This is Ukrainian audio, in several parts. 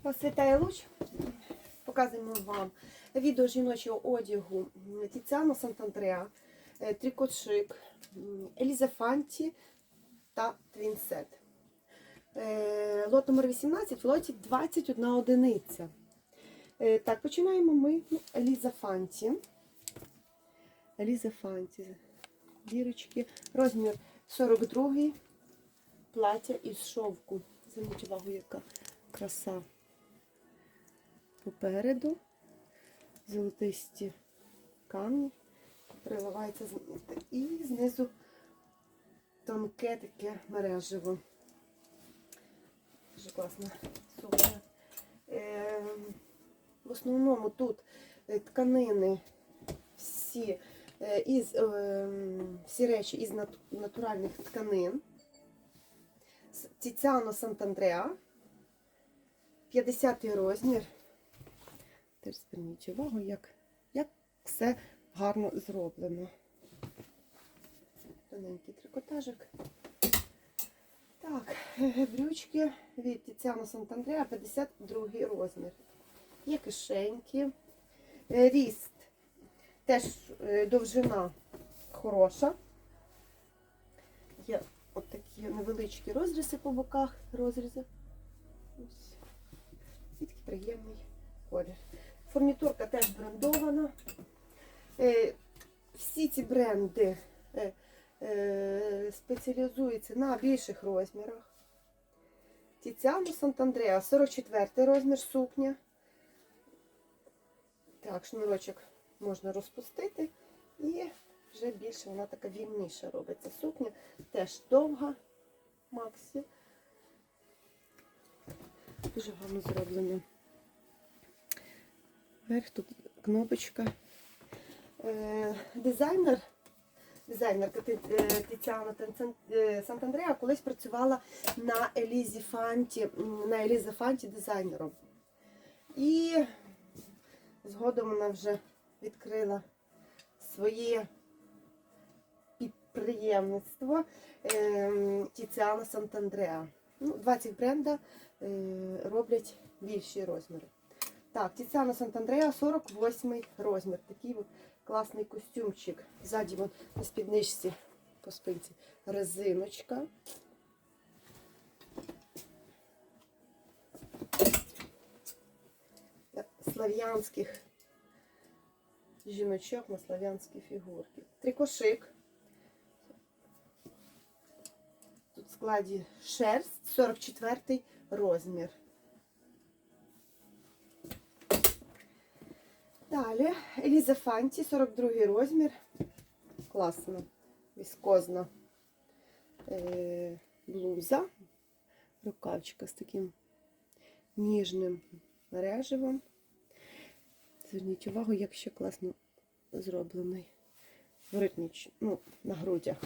Вас вітає луч. Показуємо вам відео жіночого одягу Тіціано Сантандреа, е, Трикотшик, м, та Твінсет. Е, Лот номер 18, в лоті 21 одиниця. Е, Так, починаємо ми. Ну, Еліза Фанті. Еліза Дірочки. Розмір 42 плаття із шовку. Зверніть увагу, яка краса попереду. Золотисті камні. Приливається і знизу тонке таке мережево. Дуже класна сукня. Е, в основному тут е, тканини всі, е, із, е, всі речі із нат- натуральних тканин. Тіціано Сантандреа. 50 розмір. Теж зверніть увагу, як, як все гарно зроблено. Тоненький трикотажик. Так, брючки від Тіціано Сантандреа 52 розмір. Є кишеньки. Е, Ріст. Теж е, довжина хороша. Є от такі невеличкі розрізи по боках, розрізи. Ось. І такий приємний колір. Фурнітурка теж брендована. Е, Всі ці бренди е, е, спеціалізуються на більших розмірах. Тіціано Сантандреа, 44 розмір сукня. Так, шнурочок можна розпустити і вже більше вона така вільніша робиться. Сукня теж довга, Максі. Дуже гарно зроблено. Верх тут кнопочка. Е, дизайнер, дизайнерка е, Тетяна е, Сантандреа колись працювала на Елізі Фанті, на Еліза Фанті дизайнером. І згодом вона вже відкрила своє підприємництво е, Тіціана Сантандреа. Ну, 20 бренда роблять більші розміри. Так, Тіціана Сантандреа 48 розмір. Такий от класний костюмчик. Ззаді вон на спідничці по спинці резиночка. Слав'янських жіночок на слав'янські фігурки. Трикошик. Тут в складі шерсть, 44 розмір. Далі Еліза Фанті, 42 розмір. Класно, віскозна е, блуза. Рукавчика з таким ніжним мереживом. Зверніть увагу, як ще класно зроблений воротніч, ну, на грудях.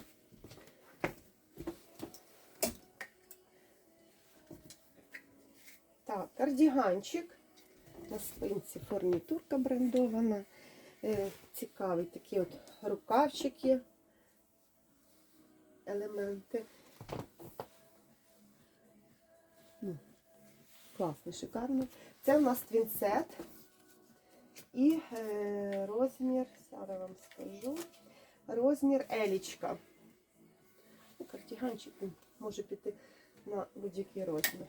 Так, кардіганчик. На спинці фурнітурка брендована. Е, Цікаві такі от рукавчики, елементи. Ну, класний, шикарний. Це у нас твінсет. І е, розмір, зараз вам скажу, розмір елічка. Ну, Картіганчик може піти на будь-який розмір.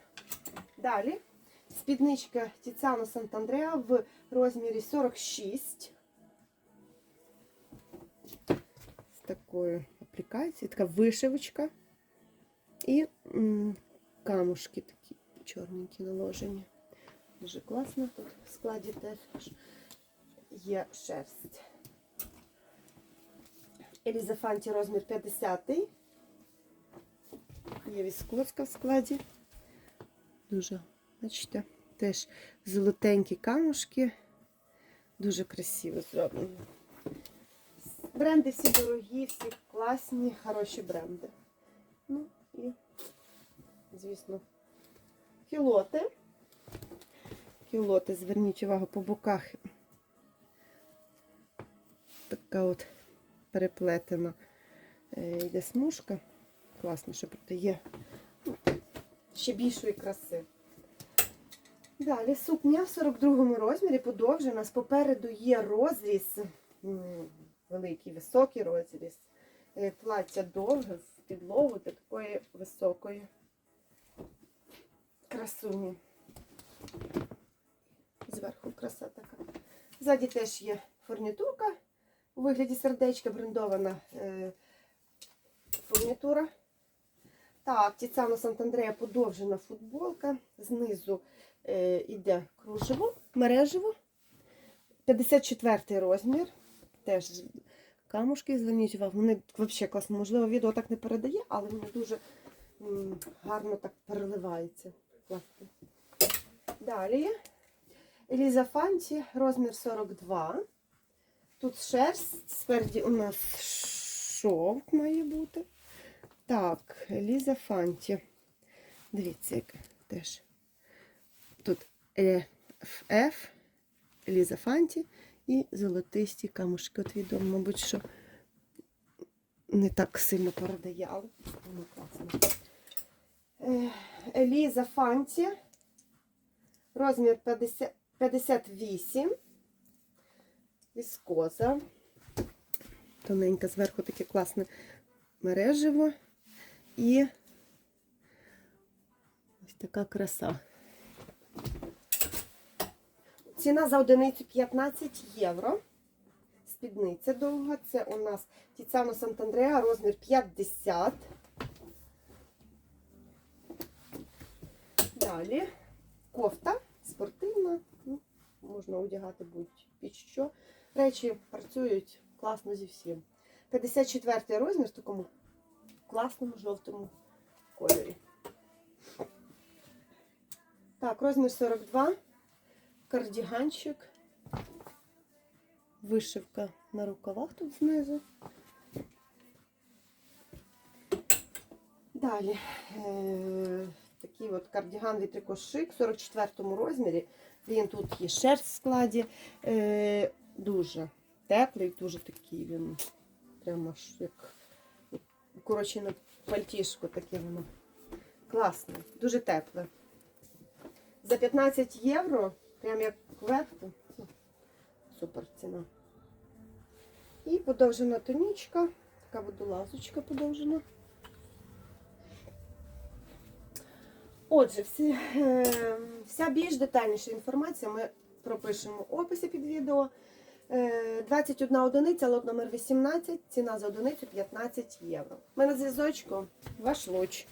Далі спідничка Тіціано Сантандреа в розмірі 46. З такою аплікацією, така вишивочка. І м, камушки такі чорненькі наложені. Дуже класно. Тут в складі теж є шерсть. Елізафанті розмір 50. Є віскозка в складі. Дуже, бачите, теж золотенькі камушки. Дуже красиво зроблено. Бренди всі дорогі, всі класні, хороші бренди. Ну і, звісно, кілоти. Кілоти, зверніть увагу по боках. Така от переплетена е, йде смужка. Класно, що проте є ну, ще більшої краси. Далі сукня в 42-му розмірі подовжена. Попереду є розріз, великий, високий розріз. Е, Плаття довге в підлогу для такої високої красуні. Зверху краса така. Ззаді теж є фурнітурка у вигляді сердечка, брендована е, фурнітура. Так, Тіцано Сантандрея подовжена футболка. Знизу е, іде кружево, мережево. 54 розмір. Теж камушки, зверніть увагу. Вони взагалі класно. Можливо, відео так не передає, але вони дуже м, гарно так переливаються. Класно. Далі. Еліза Фанті, розмір 42. Тут шерсть, спереді у нас шовк має бути. Так, Еліза Фанті. Дивіться, яка теж. Тут е, F, Еліза Фанті і золотисті камушки. От відомо, мабуть, що не так сильно передає, але Еліза Фанті. Розмір 50, 58. Віскоза. Тоненька зверху таке класне мережево. І ось така краса. Ціна за одиницю 15 євро. Спідниця довга. Це у нас Тіцано Сантандреа, розмір 50. Далі кофта спортивна. Ну, можна одягати будь-під що. Речі працюють класно зі всім. 54 розмір такому класному жовтому кольорі. Так, розмір 42. Кардіганчик. Вишивка на рукавах тут знизу. Далі. Е, такий от кардіган від Рикошик в 44 розмірі. Він тут є шерсть в складі. Е, дуже теплий, дуже такий він. Прямо аж як коротше на пальтішку таке воно. Класне, дуже тепле. За 15 євро, прям як верх, ну, супер ціна. І подовжена тонічка, така водолазочка подовжена. Отже, всі, е, вся більш детальніша інформація ми пропишемо в описі під відео. Е, 21 одиниця, лот номер 18, ціна за одиницю 15 євро. У мене зв'язочку, ваш луч.